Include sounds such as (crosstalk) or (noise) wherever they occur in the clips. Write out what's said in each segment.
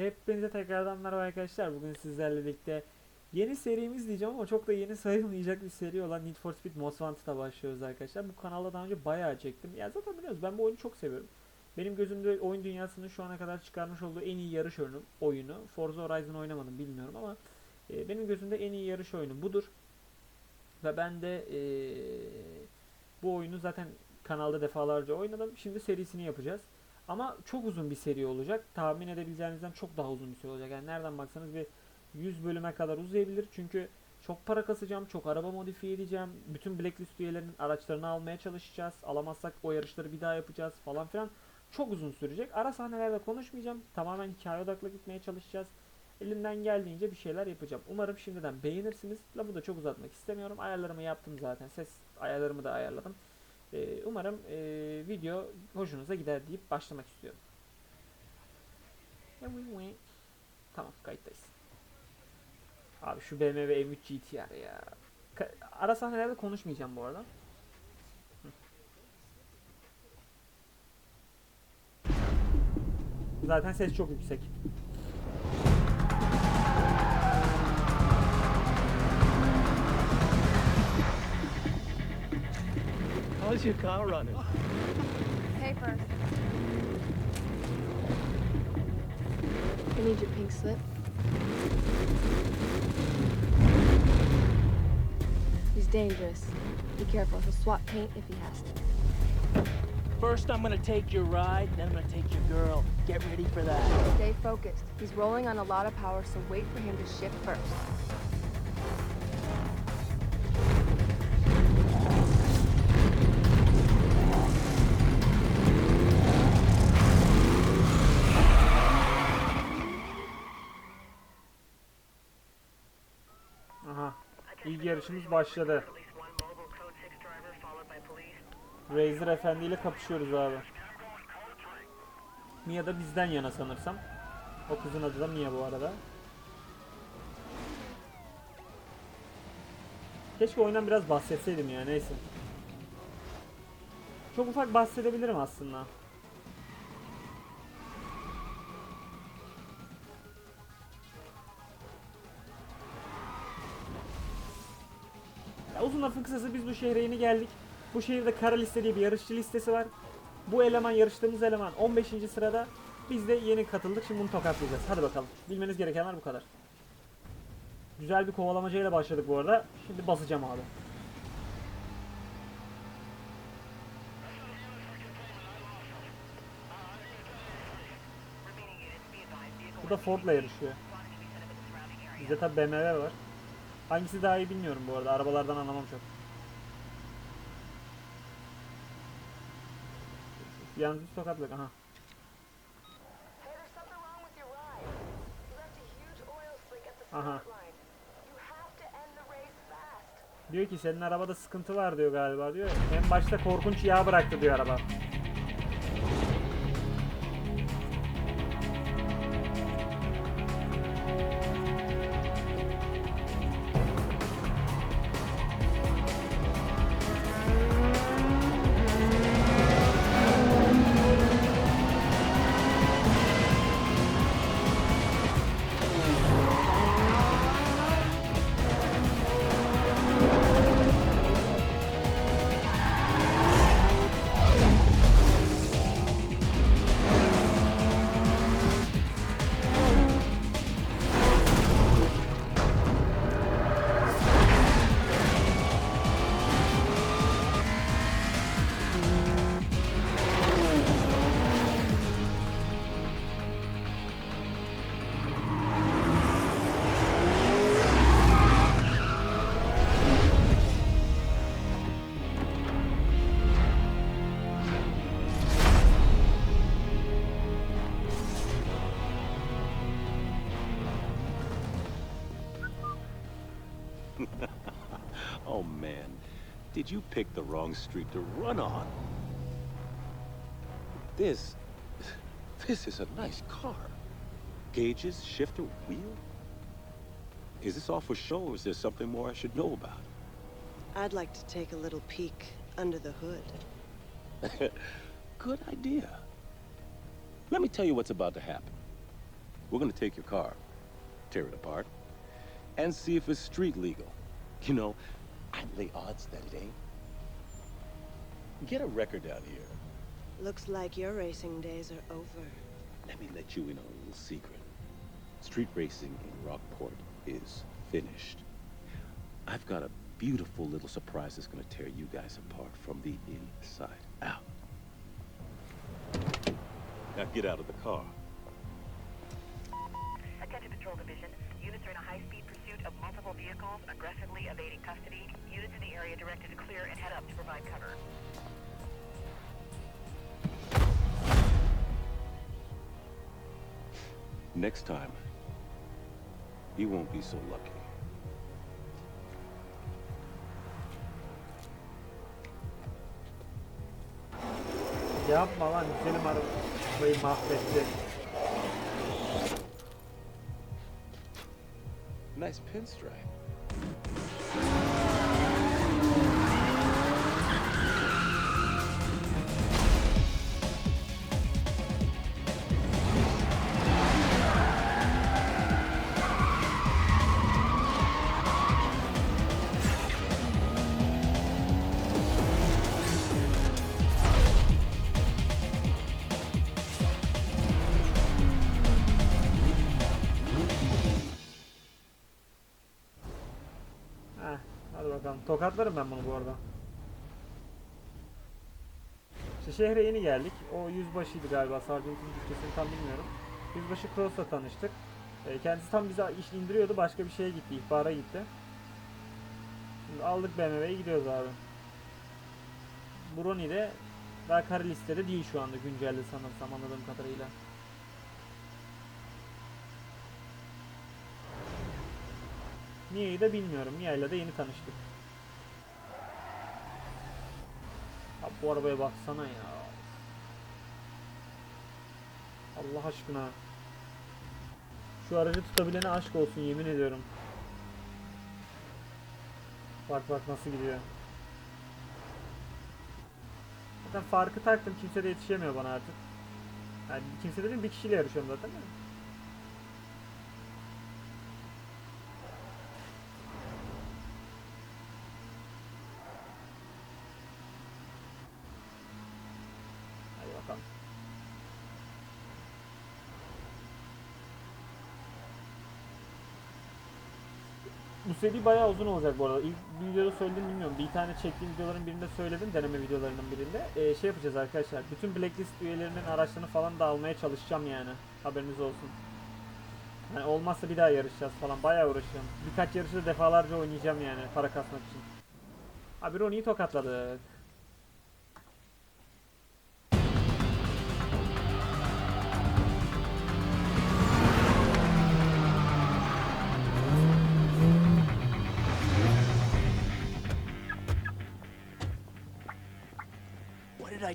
Hepinize tekrardan merhaba arkadaşlar. Bugün sizlerle birlikte yeni serimiz diyeceğim ama çok da yeni (laughs) sayılmayacak bir seri olan Need for Speed Most Wanted'a başlıyoruz arkadaşlar. Bu kanalda daha önce bayağı çektim. Ya zaten biliyorsunuz ben bu oyunu çok seviyorum. Benim gözümde oyun dünyasının şu ana kadar çıkarmış olduğu en iyi yarış oyunu, oyunu. Forza Horizon oynamadım bilmiyorum ama e, benim gözümde en iyi yarış oyunu budur. Ve ben de e, bu oyunu zaten kanalda defalarca oynadım. Şimdi serisini yapacağız. Ama çok uzun bir seri olacak. Tahmin edebileceğinizden çok daha uzun bir seri olacak. Yani nereden baksanız bir 100 bölüme kadar uzayabilir. Çünkü çok para kasacağım, çok araba modifiye edeceğim. Bütün Blacklist üyelerinin araçlarını almaya çalışacağız. Alamazsak o yarışları bir daha yapacağız falan filan. Çok uzun sürecek. Ara sahnelerde konuşmayacağım. Tamamen hikaye odaklı gitmeye çalışacağız. Elimden geldiğince bir şeyler yapacağım. Umarım şimdiden beğenirsiniz. Lafı da çok uzatmak istemiyorum. Ayarlarımı yaptım zaten. Ses ayarlarımı da ayarladım. Ee, umarım e, video hoşunuza gider deyip başlamak istiyorum. Tamam kayıttayız. Abi şu BMW M3 GTR ya. Ara sahnelerde konuşmayacağım bu arada. Zaten ses çok yüksek. How's your car running? Paper. I need your pink slip. He's dangerous. Be careful. He'll swap paint if he has to. First, I'm gonna take your ride, then I'm gonna take your girl. Get ready for that. Stay focused. He's rolling on a lot of power, so wait for him to shift first. İlk yarışımız başladı. Razer Efendi ile kapışıyoruz abi. Mia da bizden yana sanırsam. O kızın adı da Mia bu arada. Keşke oyundan biraz bahsetseydim ya neyse. Çok ufak bahsedebilirim aslında. Uzun lafın kısası biz bu şehre yeni geldik. Bu şehirde kara liste diye bir yarışçı listesi var. Bu eleman yarıştığımız eleman 15. sırada. Biz de yeni katıldık. Şimdi bunu tokatlayacağız. Hadi bakalım. Bilmeniz gerekenler bu kadar. Güzel bir kovalamacayla başladık bu arada. Şimdi basacağım abi. Bu da Ford'la yarışıyor. Bizde tabi BMW var. Hangisi daha iyi bilmiyorum bu arada. Arabalardan anlamam çok. Yalnız bir tokatlık. Aha. Aha. Diyor ki senin arabada sıkıntı var diyor galiba diyor. En başta korkunç yağ bıraktı diyor araba. You pick the wrong street to run on? This, this is a nice car. Gauges, shifter, wheel? Is this all for show or is there something more I should know about? I'd like to take a little peek under the hood. (laughs) Good idea. Let me tell you what's about to happen. We're gonna take your car, tear it apart, and see if it's street legal. You know, I'd lay odds that it ain't. Get a record down here. Looks like your racing days are over. Let me let you in on a little secret. Street racing in Rockport is finished. I've got a beautiful little surprise that's gonna tear you guys apart from the inside out. Now get out of the car. Attention Patrol Division. Units are in a high-speed pursuit of multiple vehicles, aggressively evading custody. Units in the area directed to clear and head up to provide cover. Next time, you won't be so lucky. Yapma lan güzelim arabayı mahvetti. Nice pinstripe. Bakalım. Tokatlarım ben bunu bu arada. İşte şehre yeni geldik. O yüzbaşıydı galiba. Sargent'ın Türkçesini tam bilmiyorum. Yüzbaşı Cross'la tanıştık. E, kendisi tam bize iş indiriyordu. Başka bir şeye gitti. ihbara gitti. Şimdi aldık BMW'ye gidiyoruz abi. Brony de daha kara listede değil şu anda güncelde sanırsam anladığım kadarıyla. Niye'yi de bilmiyorum. Niye'yle de yeni tanıştık. Abi bu arabaya baksana ya. Allah aşkına. Şu aracı tutabilene aşk olsun yemin ediyorum. Bak bak nasıl gidiyor. Zaten farkı taktım kimse de yetişemiyor bana artık. Yani kimse de değil bir kişiyle yarışıyorum zaten de. Hadi bakalım. Bu seri bayağı uzun olacak bu arada. İlk videoda söyledim bilmiyorum. Bir tane çektiğim videoların birinde söyledim. Deneme videolarının birinde. Ee, şey yapacağız arkadaşlar. Bütün blacklist üyelerinin araçlarını falan da almaya çalışacağım yani. Haberiniz olsun. Hani olmazsa bir daha yarışacağız falan. Bayağı uğraşacağım. Birkaç yarışı da defalarca oynayacağım yani para kasmak için. Abi Ronnie'yi tokatladık.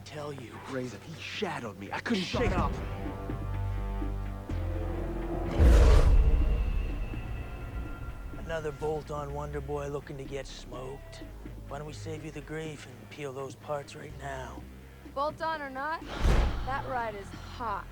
Tell you? Razor, he shadowed me. I couldn't shake up. Another bolt-on Wonder Boy looking to get smoked. Why don't we save you the grief and peel those parts right now? Bolt on or not, that ride is hot.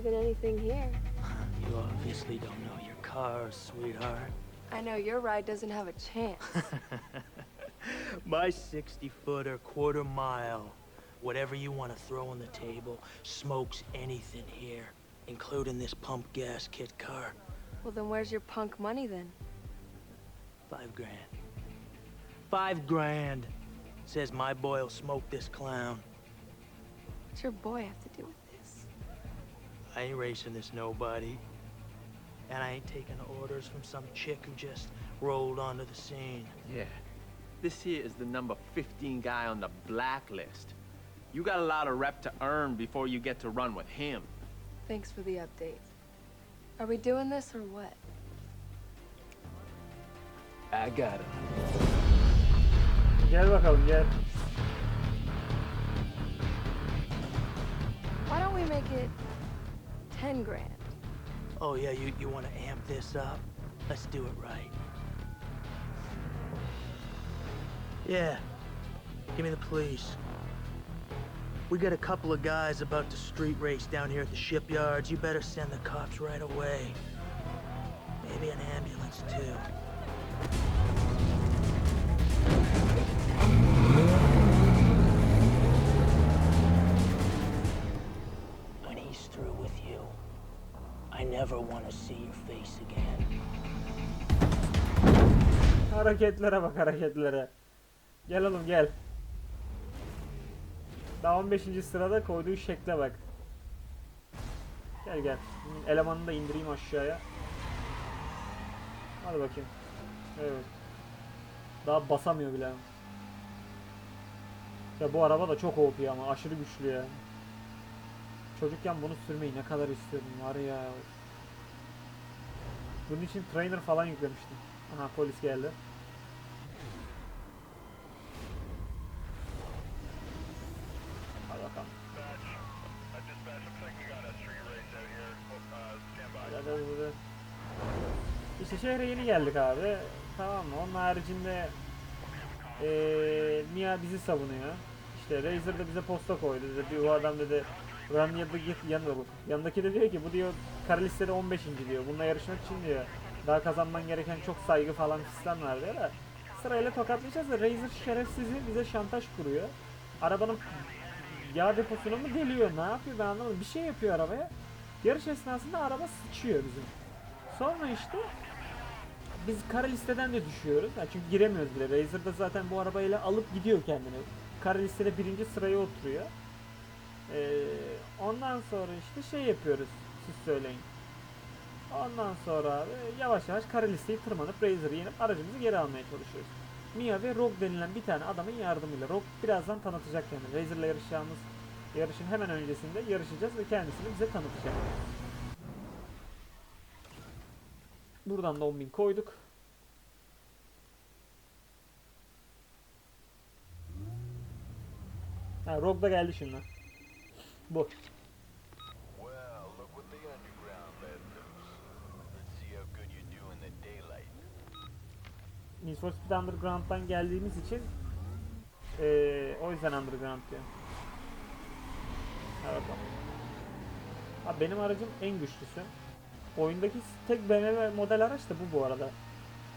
Faster than anything here. (laughs) You obviously don't know your car, sweetheart. I know your ride doesn't have a chance. (laughs) My 60-footer, quarter mile, whatever you want to throw on the table, smokes anything here, including this pump gas kit car. well, then where's your punk money then? Five grand. Five grand. Says my boy'll smoke this clown. What's your boy have to do with? I ain't racing this nobody. And I ain't taking orders from some chick who just rolled onto the scene. Yeah. This here is the number 15 guy on the blacklist. You got a lot of rep to earn before you get to run with him. Thanks for the update. Are we doing this or what? I got him. Gel bakalım gel. Why don't we make it 10 grand? Oh, yeah, you, you want to amp this up? Let's do it right. Yeah. Give me the police. We got a couple of guys about to street race down here at the shipyards. You better send the cops right away. Maybe an ambulance, too. Never want to see your face again. Hareketlere bak hareketlere. Gel oğlum gel. Daha 15. sırada koyduğu şekle bak. Gel gel. Elemanını da indireyim aşağıya. Hadi bakayım. Evet. Daha basamıyor bile. Ya bu araba da çok OP ama aşırı güçlü ya. Çocukken bunu sürmeyi ne kadar istiyordum var ya. Bunun için trainer falan yüklemiştim. Aha polis geldi. Hadi bakalım. İşte şehre yeni geldik abi. Tamam mı? Onun haricinde eee Mia bizi savunuyor. İşte Razer de bize posta koydu. Dedi bu adam dedi Buranın yanında git yanında bu. Yanındaki de diyor ki bu diyor kara listede 15. diyor. Bununla yarışmak için diyor. Daha kazanman gereken çok saygı falan fistan var diyor da. Sırayla tokatlayacağız da Razer şerefsizi bize şantaj kuruyor. Arabanın yağ deposunu mu deliyor ne yapıyor ben anlamadım. Bir şey yapıyor arabaya. Yarış esnasında araba sıçıyor bizim. Sonra işte biz kara listeden de düşüyoruz. Ha, çünkü giremiyoruz bile. Razer da zaten bu arabayla alıp gidiyor kendini. Kara listede birinci sıraya oturuyor. Ee, ondan sonra işte şey yapıyoruz. Siz söyleyin. Ondan sonra abi yavaş yavaş kara listeyi tırmanıp Razer'ı yenip aracımızı geri almaya çalışıyoruz. Mia ve Rogue denilen bir tane adamın yardımıyla. Rogue birazdan tanıtacak kendini. Razer'la yarışacağımız yarışın hemen öncesinde yarışacağız ve kendisini bize tanıtacak. Buradan da 10.000 koyduk. Ha, Rogue da geldi şimdi. Bu. Well, look what the underground let loose. Let's see how good you do in the daylight. Need for Speed Underground'dan geldiğimiz için eee, o yüzden Underground diyor. Evet. Abi benim aracım en güçlüsü. Oyundaki tek BMW model araç da bu bu arada.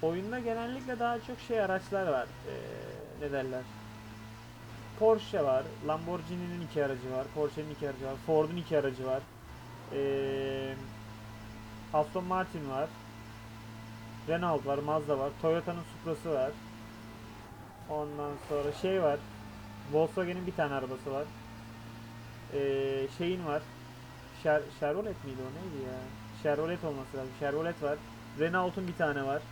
Oyunda genellikle daha çok şey araçlar var. Eee ne derler? Porsche var, Lamborghini'nin iki aracı var, Porsche'nin iki aracı var, Ford'un iki aracı var. Eee Aston Martin var. Renault var, Mazda var, Toyota'nın Supra'sı var. Ondan sonra şey var. Volkswagen'in bir tane arabası var. Ee, şeyin var. Char Chevrolet miydi o neydi ya? Chevrolet olması lazım. Chevrolet var. Renault'un bir tane var.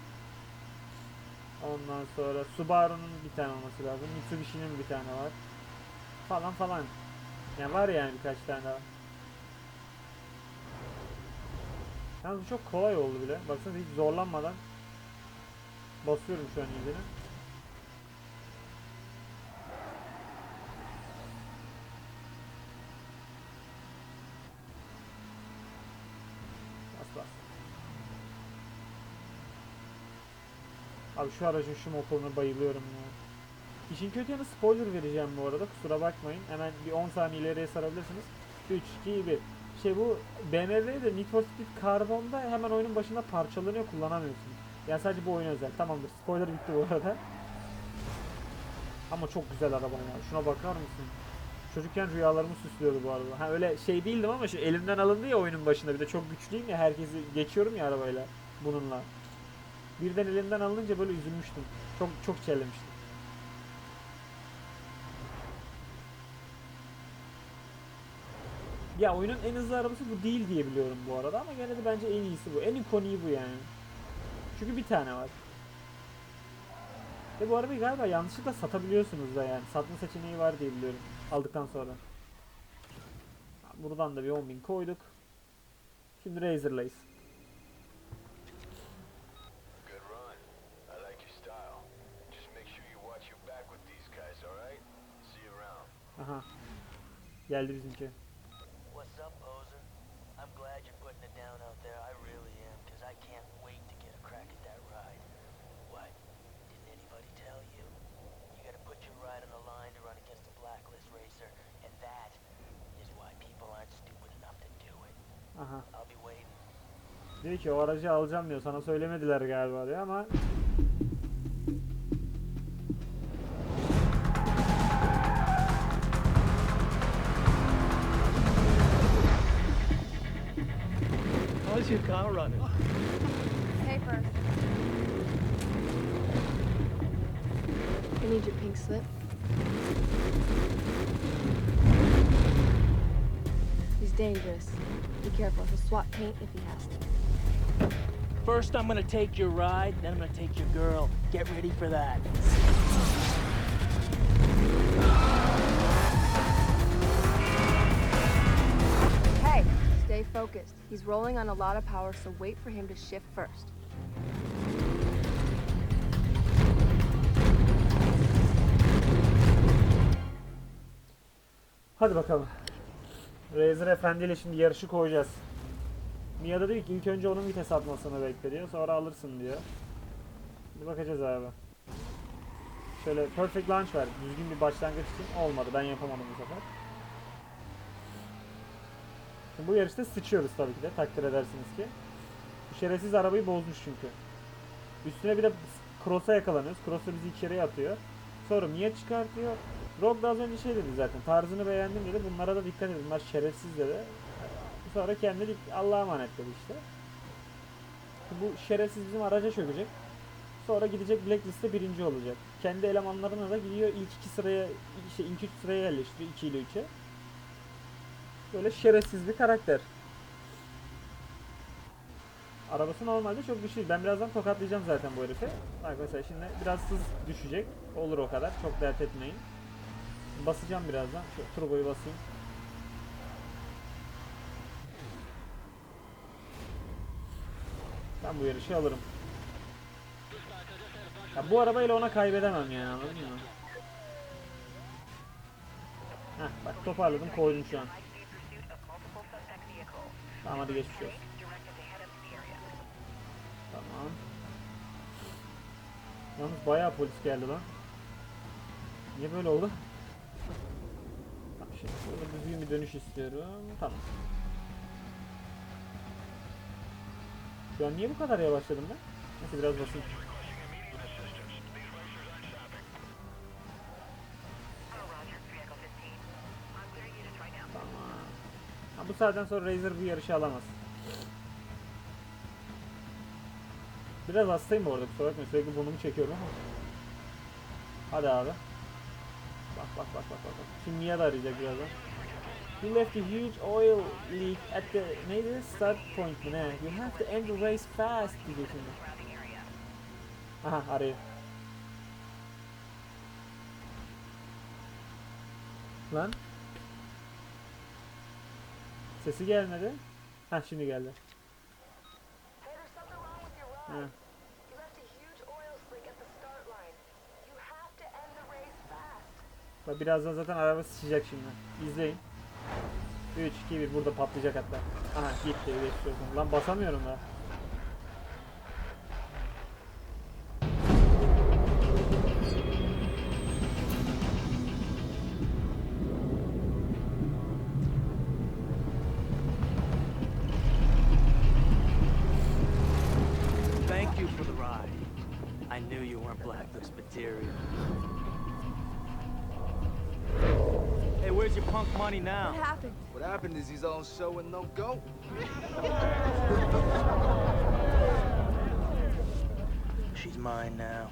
Ondan sonra Subaru'nun bir tane olması lazım. Mitsubishi'nin bir tane var. Falan falan. Yani var yani birkaç tane daha. Yalnız çok kolay oldu bile. Baksanıza hiç zorlanmadan basıyorum şu an iyicene. Bas bas. Abi şu aracın şu motoruna bayılıyorum ya. İşin kötü yanı spoiler vereceğim bu arada kusura bakmayın. Hemen bir 10 saniye ileriye sarabilirsiniz. 3, 2, 1. Şey bu BMW'de Need for Speed Carbon'da hemen oyunun başında parçalanıyor kullanamıyorsunuz. Yani sadece bu oyuna özel. Tamamdır. Spoiler bitti bu arada. Ama çok güzel araba ya. Şuna bakar mısın? Çocukken rüyalarımı süslüyordu bu arada. Ha öyle şey değildim ama şu elimden alındı ya oyunun başında. Bir de çok güçlüyüm ya herkesi geçiyorum ya arabayla bununla. Birden elimden alınınca böyle üzülmüştüm. Çok çok çellemiştim. Ya oyunun en hızlı arabası bu değil diye biliyorum bu arada ama gene de bence en iyisi bu. En ikoniği bu yani. Çünkü bir tane var. Ve bu arabayı galiba yanlışlıkla satabiliyorsunuz da yani. Satma seçeneği var diye biliyorum. Aldıktan sonra. Buradan da bir 10.000 koyduk. Şimdi Razer'layız. Good run. I like your style. Just make sure you watch your back with these guys, alright? See you around. Aha. Geldi bizimki. Putting it down out there. I I can't wait to get a crack at that ride. What? Didn't anybody tell you? You gotta put your ride on the line to run against a blacklist racer, and that is why people aren't stupid enough to do it. Aha. I'll be waiting. Diyor ki o aracı alacağım diyor. Sana söylemediler galiba diyor ama car running? Pay first. I need your pink slip. He's dangerous. Be careful. He'll swap paint if he has to. First, I'm gonna take your ride, then I'm gonna take your girl. Get ready for that. Stay focused. He's rolling on a lot of power, so wait for him to shift first. hadi bakalım. Razer Efendi ile şimdi yarışı koyacağız. Mia da diyor ki ilk önce onun vites atmasını bekle diyor. Sonra alırsın diyor. Bir bakacağız abi. Şöyle perfect launch ver. Düzgün bir başlangıç için olmadı. Ben yapamadım bu sefer. Bu yarışta sıçıyoruz tabii ki de. Takdir edersiniz ki. Şerefsiz arabayı bozmuş çünkü. Üstüne bir de cross'a yakalanıyoruz. Cross'a bizi içeriye atıyor. Sonra Mia çıkartıyor. Rock da az önce şey dedi zaten. Tarzını beğendim dedi. Bunlara da dikkat edin. Bunlar şerefsiz dedi. Sonra kendi Allah'a emanet dedi işte. Bu şerefsiz bizim araca çökecek. Sonra gidecek Blacklist'te birinci olacak. Kendi elemanlarına da gidiyor ilk iki sıraya, işte ilk üç sıraya yerleştiriyor 2 ile 3'e. Böyle şerefsiz bir karakter. Arabası normalde çok güçlü. Ben birazdan tokatlayacağım zaten bu herifi. Mesela şimdi biraz hız düşecek. Olur o kadar. Çok dert etmeyin. Basacağım birazdan. Şu turboyu basayım. Ben bu yarışı alırım. Ya bu arabayla ona kaybedemem yani anladın mı? Heh bak toparladım koydum şu an. Tamam hadi geçmiş olsun. Tamam. Yalnız bayağı polis geldi lan. Niye böyle oldu? Tamam şimdi böyle düzgün bir dönüş istiyorum. Tamam. Şu an niye bu kadar yavaşladım ben? Neyse biraz basayım. Saatten sonra Razer bu yarışı alamaz. Biraz hastayım bu arada kusura bakmayın sürekli burnumu çekiyorum ama. Hadi abi. Bak bak bak bak bak. Mia da arayacak birazdan. You left a huge oil leak at the neydi? Start point mi ne? You have to end the race fast diyecek şimdi. Aha arıyor. Lan. Sesi gelmedi. Ha şimdi geldi. Ha. Bak birazdan zaten araba sıçacak şimdi. İzleyin. 3, 2, 1 burada patlayacak hatta. Aha gitti geçmiş olsun. Lan basamıyorum da. Hey, where's your punk money now? What happened? What happened is he's on show and no go. (laughs) She's mine now.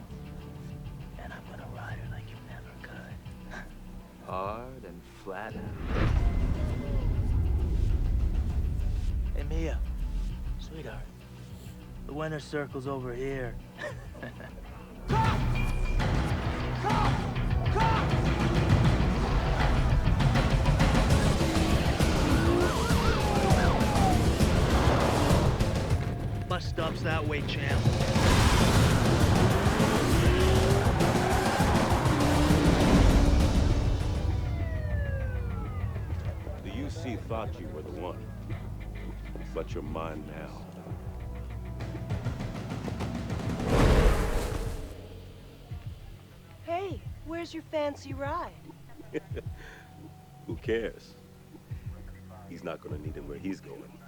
And I'm gonna ride her like you never could. (laughs) Hard and flat. Hey, Mia. Sweetheart. The winner circle's over here. (laughs) bus stops that way, champ. The UC thought you were the one, but you're mine now. Hey, where's your fancy ride? (laughs) Who cares? He's not gonna need him where he's going.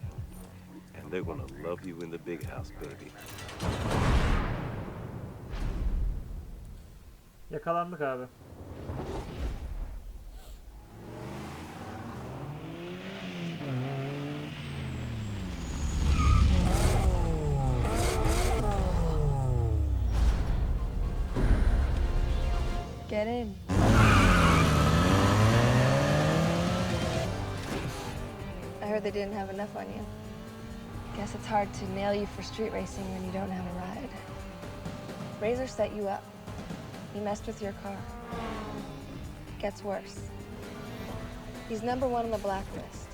And they're gonna love you in the big house, baby. Yakalandık abi. Get in. I heard they didn't have enough on you. Guess it's hard to nail you for street racing when you don't have a ride. Razor set you up. He messed with your car. Gets worse. He's number one on the blacklist,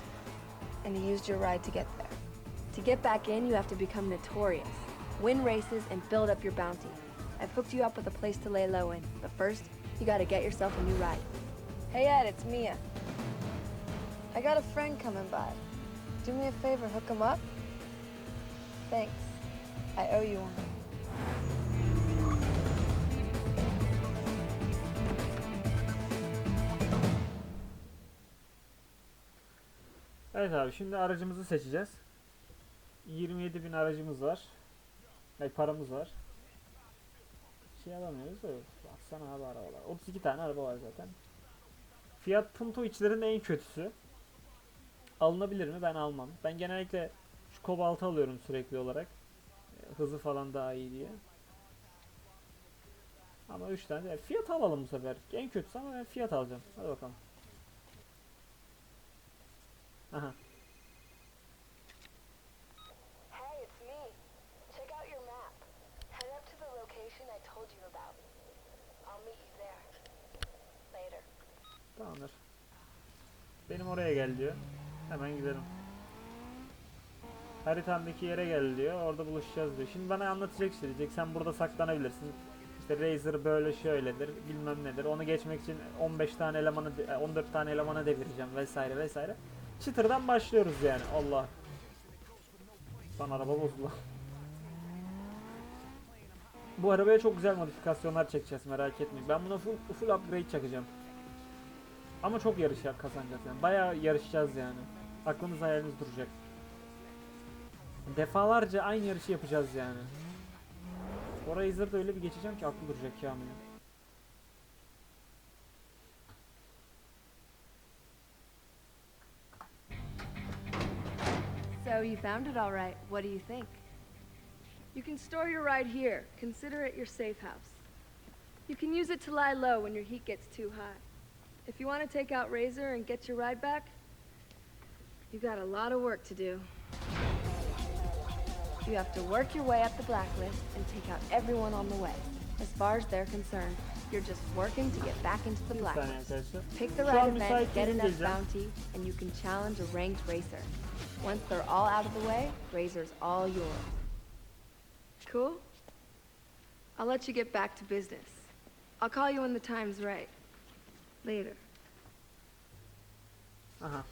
and he used your ride to get there. To get back in, you have to become notorious, win races, and build up your bounty. I've hooked you up with a place to lay low in, but first, you gotta get yourself a new ride. Hey Ed, it's Mia. I got a friend coming by. Do me a favor, hook him up? Thanks. I owe you one. Evet abi şimdi aracımızı seçeceğiz. 27 bin aracımız var. Ay paramız var. Şey alamıyoruz da baksana abi arabalar. 32 tane araba var zaten. Fiat Punto içlerinin en kötüsü. Alınabilir mi? Ben almam. Ben genellikle kobaltı alıyorum sürekli olarak. E, Hızı falan daha iyi diye. Ama 3 tane. Yani Fiat alalım bu sefer. En kötüsü ama ben Fiat alacağım. Hadi bakalım. Aha. Tamamdır. Benim oraya gel diyor. Hemen gidelim. Haritamdaki yere gel diyor. Orada buluşacağız diyor. Şimdi bana anlatacak işte diyecek. Sen burada saklanabilirsin. İşte Razer böyle şöyledir. Bilmem nedir. Onu geçmek için 15 tane elemanı de- 14 tane elemanı devireceğim vesaire vesaire. Çıtırdan başlıyoruz yani. Allah. Lan araba bozuldu. Bu arabaya çok güzel modifikasyonlar çekeceğiz merak etmeyin. Ben buna full, full upgrade çakacağım. Ama çok yarış ya- kazanacağız yani. Bayağı yarışacağız yani. Aklımız hayalimiz duracak. Defalarca aynı yarışı yapacağız yani. Orayı zırda öyle bir geçeceğim ki aklı duracak. So you found it all right. What do you think? You can store your ride here. Consider it your safe house. You can use it to lie low when your heat gets too high. If you want to take out Razor and get your ride back, you got a lot of work to do. You have to work your way up the blacklist and take out everyone on the way. As far as they're concerned, you're just working to get back into the Bir blacklist. Pick the right event, get enough bounty, and you can challenge a ranked racer. Once they're all out of the way, Razor's all yours. Cool? I'll let you get back to business. I'll call you when the time's right. Later. Aha.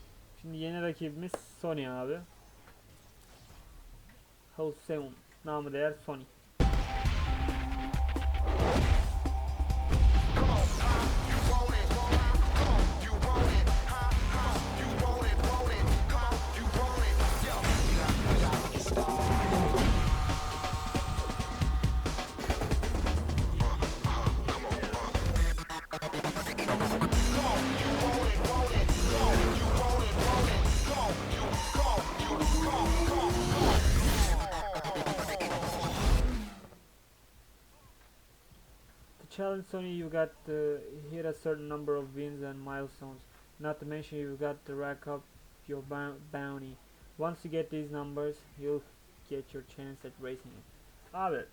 Şimdi yeni rakibimiz Sony abi. Houseum. Namı değer Sony. Challenge Sony, you got uh, here a certain number of wins and milestones. Not to mention, you've got to rack up your bou- bounty. Once you get these numbers, you'll get your chance at racing it. Abi,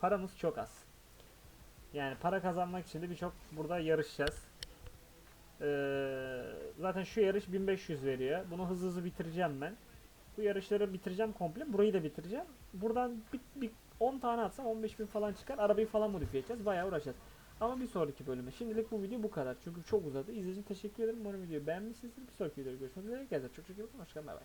paramız çok az. Yani para kazanmak için de birçok burada yarışacağız. Ee, zaten şu yarış 1500 veriyor. Bunu hızlı hızlı bitireceğim ben. Bu yarışları bitireceğim komple. Burayı da bitireceğim. Buradan bir, bir 10 tane atsam 15 bin falan çıkar. Arabayı falan modifiye edeceğiz. Bayağı uğraşacağız. Ama bir sonraki bölüme. Şimdilik bu video bu kadar. Çünkü çok uzadı. İzlediğiniz teşekkür ederim. Umarım videoyu beğenmişsinizdir. Bir sonraki videoda görüşmek üzere. Kendinize çok çok iyi bakın. Hoşçakalın. Bay bay.